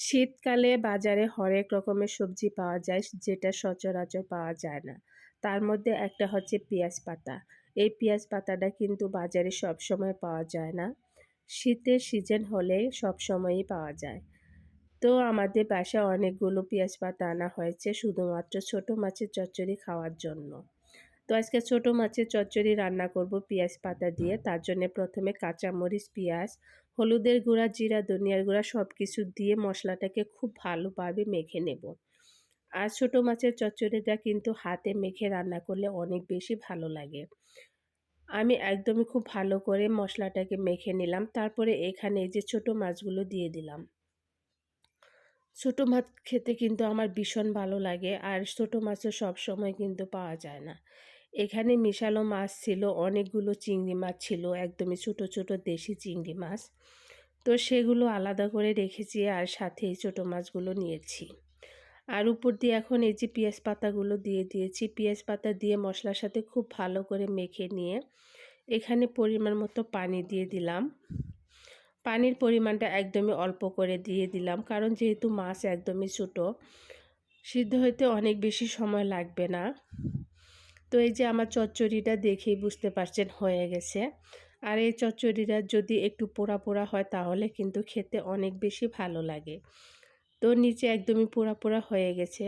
শীতকালে বাজারে হরেক রকমের সবজি পাওয়া যায়, যেটা সচরাচর পাওয়া যায় না। তার মধ্যে একটা হচ্ছে পেঁয়াজ পাতা। এই পেঁয়াজ পাতাটা কিন্তু বাজারে সব সময় পাওয়া যায় না। শীতের সিজন হলে সব সময়ই পাওয়া যায়। তো আমাদের বাসায় অনেকগুলো পেঁয়াজ পাতা আনা হয়েছে, শুধুমাত্র ছোট মাছের চচ্চড়ি খাওয়ার জন্য। তো আজকে ছোট মাছের চচ্চড়ি রান্না করব পেঁয়াজ পাতা দিয়ে। তার জন্য প্রথমে কাঁচামরিচ, পেঁয়াজ হলুদের গুঁড়া, জিরা, ধনিয়ার গুঁড়া সব কিছু দিয়ে মশলাটাকে খুব ভালোভাবে মেখে নেব। আর ছোটো মাছের চচ্চড়িটা কিন্তু হাতে মেখে রান্না করলে অনেক বেশি ভালো লাগে। আমি একদমই খুব ভালো করে মশলাটাকে মেখে নিলাম, তারপরে এখানে যে ছোট মাছগুলো দিয়ে দিলাম। ছোটো মাছ খেতে কিন্তু আমার ভীষণ ভালো লাগে, আর ছোটো মাছও সব সময় কিন্তু পাওয়া যায় না। এখানে মিশালো মাছ ছিল, অনেকগুলো চিংড়ি মাছ ছিল, একদমই ছোটো ছোটো দেশি চিংড়ি মাছ। তো সেগুলো আলাদা করে রেখেছি আর সাথে এই ছোটো মাছগুলো নিয়েছি। আর উপর দিয়ে এখন এই যে পেঁয়াজ পাতাগুলো দিয়ে দিয়েছি, পেঁয়াজ পাতা দিয়ে মশলার সাথে খুব ভালো করে মেখে নিয়ে এখানে পরিমাণ মতো পানি দিয়ে দিলাম। পানির পরিমাণটা একদমই অল্প করে দিয়ে দিলাম, কারণ যেহেতু মাছ একদমই ছোটো, সিদ্ধ হইতে অনেক বেশি সময় লাগবে না। তো এই যে আমার চচ্চড়িটা দেখেই বুঝতে পারছেন হয়ে গেছে। আর এই চচ্চড়িটা যদি একটু পোড়া পোড়া হয় তাহলে কিন্তু খেতে অনেক বেশি ভালো লাগে। তো নিচে একদমই পোড়া পোড়া হয়ে গেছে।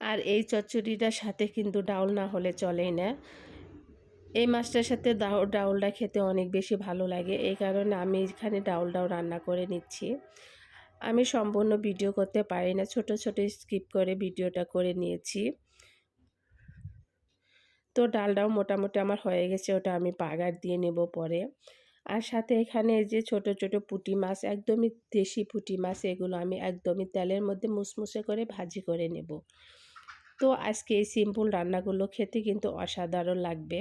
আর এই চচ্চড়িটার সাথে কিন্তু ডাউল না হলে চলেই না। এই মাছটার সাথে ডাউলটা খেতে অনেক বেশি ভালো লাগে। এই কারণে আমি এখানে ডাউলটাও রান্না করে নিচ্ছি। আমি সম্পূর্ণ ভিডিও করতে পারি না। ছোট ছোট স্কিপ করে ভিডিওটা করে নিয়েছি। তো ডালটাও মোটামুটি আমার হয়ে গেছে, ওটা আমি পাগার দিয়ে নেব পরে। আর সাথে এখানে যে ছোট ছোট পুঁটি মাছ, একদমই দেশি পুঁটি মাছ, এগুলো আমি একদমই তেলের মধ্যে মুসমুসে করে ভাজি করে নেব। তো আজকে এই সিম্পল রান্নাগুলো খেতে কিন্তু অসাধারণ লাগবে।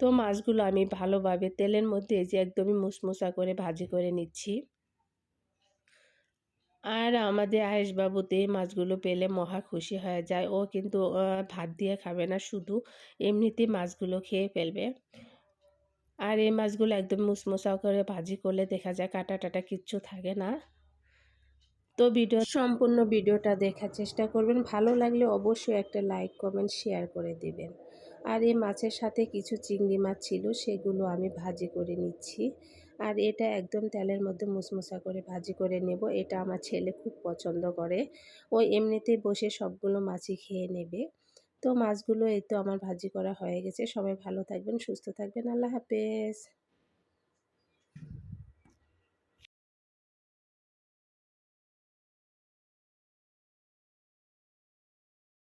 তো মাছগুলো আমি ভালোভাবে তেলের মধ্যে যে একদমই মুসমুসা করে ভাজি করে নিচ্ছি। আর আমাদের আয়েশবাবুতে মাছগুলো পেলে মহা খুশি হয়ে যায়। ও কিন্তু ভাত দিয়ে খাবে না শুধু এমনিতে মাছগুলো খেয়ে ফেলবে। আর এই মাছগুলো একদম মুসমুসাও করে ভাজি করলে দেখা যায় কাটা টাটা কিচ্ছু থাকে না। তো ভিডিও, সম্পূর্ণ ভিডিওটা দেখার চেষ্টা করবেন। ভালো লাগলে অবশ্যই একটা লাইক, কমেন্ট, শেয়ার করে দেবেন। আর এই মাছের সাথে কিছু চিংড়ি মাছ ছিল, সেগুলো আমি ভাজি করে নিচ্ছি। আর এটা একদম তেলের মধ্যে মুসমুসা করে ভাজি করে নেব। এটা আমার ছেলে খুব পছন্দ করে। ও এমনিতেই বসে সবগুলো মাছই খেয়ে নেবে। তো মাছগুলো এই তো আমার ভাজি করা হয়ে গেছে। সবাই ভালো থাকবেন, সুস্থ থাকবেন। আল্লাহ হাফেজ।